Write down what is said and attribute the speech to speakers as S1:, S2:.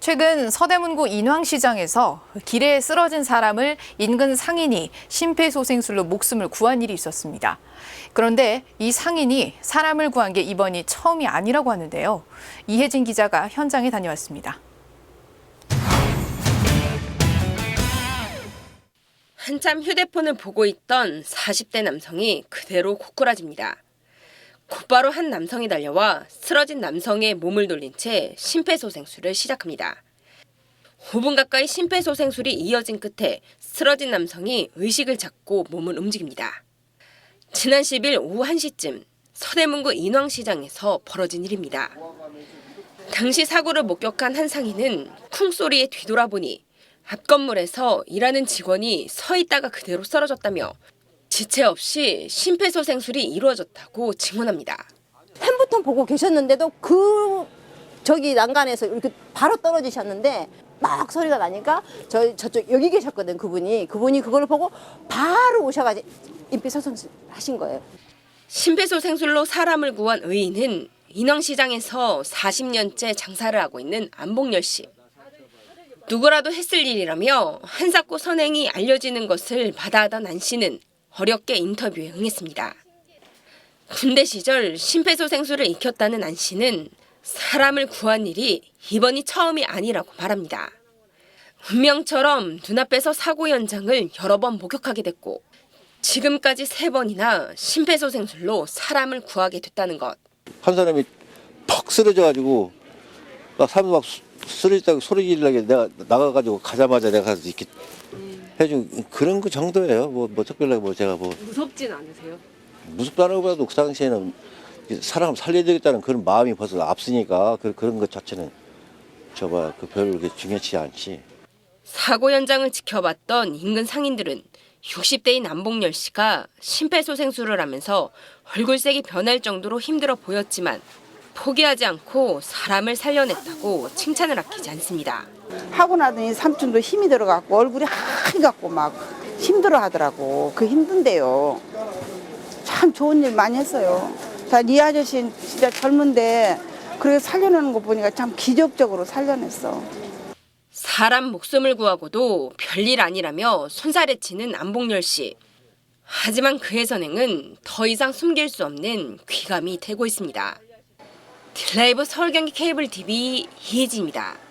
S1: 최근 서대문구 인왕시장에서 길에 쓰러진 사람을 인근 상인이 심폐소생술로 목숨을 구한 일이 있었습니다. 그런데 이 상인이 사람을 구한 게 이번이 처음이 아니라고 하는데요. 이혜진 기자가 현장에 다녀왔습니다.
S2: 한참 휴대폰을 보고 있던 40대 남성이 그대로 고꾸라집니다. 곧바로 한 남성이 달려와 쓰러진 남성의 몸을 돌린 채 심폐소생술을 시작합니다. 5분 가까이 심폐소생술이 이어진 끝에 쓰러진 남성이 의식을 찾고 몸을 움직입니다. 지난 10일 오후 1시쯤 서대문구 인왕시장에서 벌어진 일입니다. 당시 사고를 목격한 한 상인은 쿵 소리에 뒤돌아보니 앞 건물에서 일하는 직원이 서 있다가 그대로 쓰러졌다며 지체 없이 심폐소생술이 이루어졌다고 증언합니다.
S3: 햄부터 보고 계셨는데도 그 저기 난간에서 이렇게 바로 떨어지셨는데 막 소리가 나니까 저 저쪽 여기 계셨거든 그분이 그분이 그걸 보고 바로 오셔가지고 임피소생술 하신 거예요.
S2: 심폐소생술로 사람을 구한 의인은 인왕시장에서 40년째 장사를 하고 있는 안봉열 씨. 누구라도 했을 일이라며 한사코 선행이 알려지는 것을 마다하던 안 씨는 어렵게 인터뷰에 응했습니다. 군대 시절 심폐소생술을 익혔다는 안 씨는 사람을 구한 일이 이번이 처음이 아니라고 말합니다. 운명처럼 눈앞에서 사고 현장을 여러 번 목격하게 됐고 지금까지 세 번이나 심폐소생술로 사람을 구하게 됐다는 것.
S4: 한 사람이 퍽 쓰러져가지고 막 사람도 막 수- 쓰러졌다고 소리 지르려고 내가 나가가지고 가자마자 내가 이렇게 해준 그런 그 정도예요. 뭐, 뭐 특별하게 뭐 제가 뭐
S2: 무섭진 않으세요?
S4: 무섭다는 것보다도 그 당시에는 사람 살려야 되겠다는 그런 마음이 벌써 앞서니까 그, 그런 것 자체는 저봐 그 별로 그렇게 중요치 않지.
S2: 사고 현장을 지켜봤던 인근 상인들은 60대인 안봉열 씨가 심폐소생술을 하면서 얼굴색이 변할 정도로 힘들어 보였지만 포기하지 않고 사람을 살려냈다고 칭찬을 아끼지 않습니다.
S5: 하고 나더니 삼촌도 힘이 들어갖고 얼굴이 하얘갖고 막 힘들어 하더라고. 그 힘든데요. 참 좋은 일 많이 했어요. 자, 이 아저씨 진짜 젊은데 그렇게 살려내는 거 보니까 참 기적적으로 살려냈어.
S2: 사람 목숨을 구하고도 별일 아니라며 손살에 치는 안봉열 씨. 하지만 그의 선행은 더 이상 숨길 수 없는 귀감이 되고 있습니다. 딜라이브 서울경기 케이블 TV 이혜진입니다.